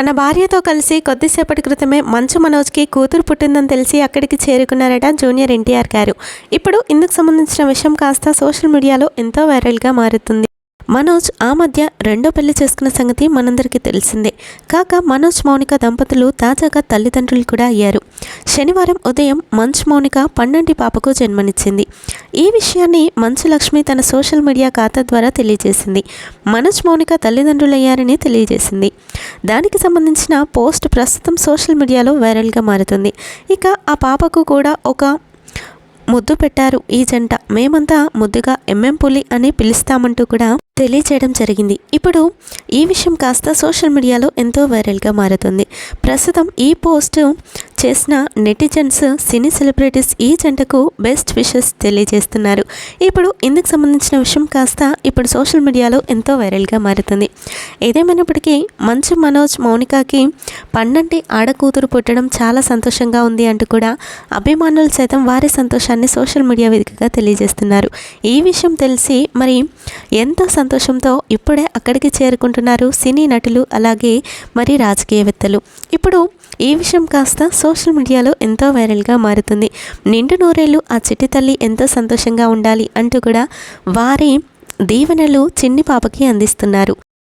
తన భార్యతో కలిసి కొద్దిసేపటి క్రితమే మంచు మనోజ్కి కూతురు పుట్టిందని తెలిసి అక్కడికి చేరుకున్నారట జూనియర్ ఎన్టీఆర్ గారు. ఇప్పుడు ఇందుకు సంబంధించిన విషయం కాస్త సోషల్ మీడియాలో ఎంతో వైరల్గా మారుతుంది. మనోజ్ ఆ మధ్య రెండో పెళ్ళి చేసుకున్న సంగతి మనందరికీ తెలిసిందే. కాక మనోజ్ మౌనిక దంపతులు తాజాగా తల్లిదండ్రులు కూడా అయ్యారు. శనివారం ఉదయం మంచు మౌనిక పన్నంటి పాపకు జన్మనిచ్చింది. ఈ విషయాన్ని మంచు లక్ష్మి తన సోషల్ మీడియా ఖాతా ద్వారా తెలియజేసింది. మనోజ్ మౌనిక తల్లిదండ్రులయ్యారని తెలియజేసింది. దానికి సంబంధించిన పోస్ట్ ప్రస్తుతం సోషల్ మీడియాలో వైరల్గా మారుతుంది. ఇక ఆ పాపకు కూడా ఒక ముద్దు పెట్టారు ఈ జంట. మేమంతా ముద్దుగా ఎంఎం పులి అని పిలుస్తామంటూ కూడా తెలియచేయడం జరిగింది. ఇప్పుడు ఈ విషయం కాస్త సోషల్ మీడియాలో ఎంతో వైరల్గా మారుతుంది. ప్రస్తుతం ఈ పోస్ట్ చేసిన నెటిజన్స్ సినీ సెలబ్రిటీస్ ఈ జంటకు బెస్ట్ విషెస్ తెలియజేస్తున్నారు. ఇప్పుడు ఇందుకు సంబంధించిన విషయం కాస్త ఇప్పుడు సోషల్ మీడియాలో ఎంతో వైరల్గా మారుతుంది. ఏదేమైనప్పటికీ మంచు మనోజ్ మౌనికాకి పండంటి ఆడకూతురు పుట్టడం చాలా సంతోషంగా ఉంది అంటూ కూడా అభిమానులు సైతం వారి సంతోషాన్ని సోషల్ మీడియా వేదికగా తెలియజేస్తున్నారు. ఈ విషయం తెలిసి మరి ఎంతో సంతోషంతో ఇప్పుడే అక్కడికి చేరుకుంటున్నారు సినీ నటులు అలాగే మరి రాజకీయవేత్తలు. ఇప్పుడు ఈ విషయం కాస్త సోషల్ మీడియాలో ఎంతో వైరల్గా మారుతుంది. నిండు నూరేళ్ళు ఆ చిట్టి తల్లి ఎంతో సంతోషంగా ఉండాలి అంటూ కూడా వారి దీవెనలు చిన్ని పాపకి అందిస్తున్నారు.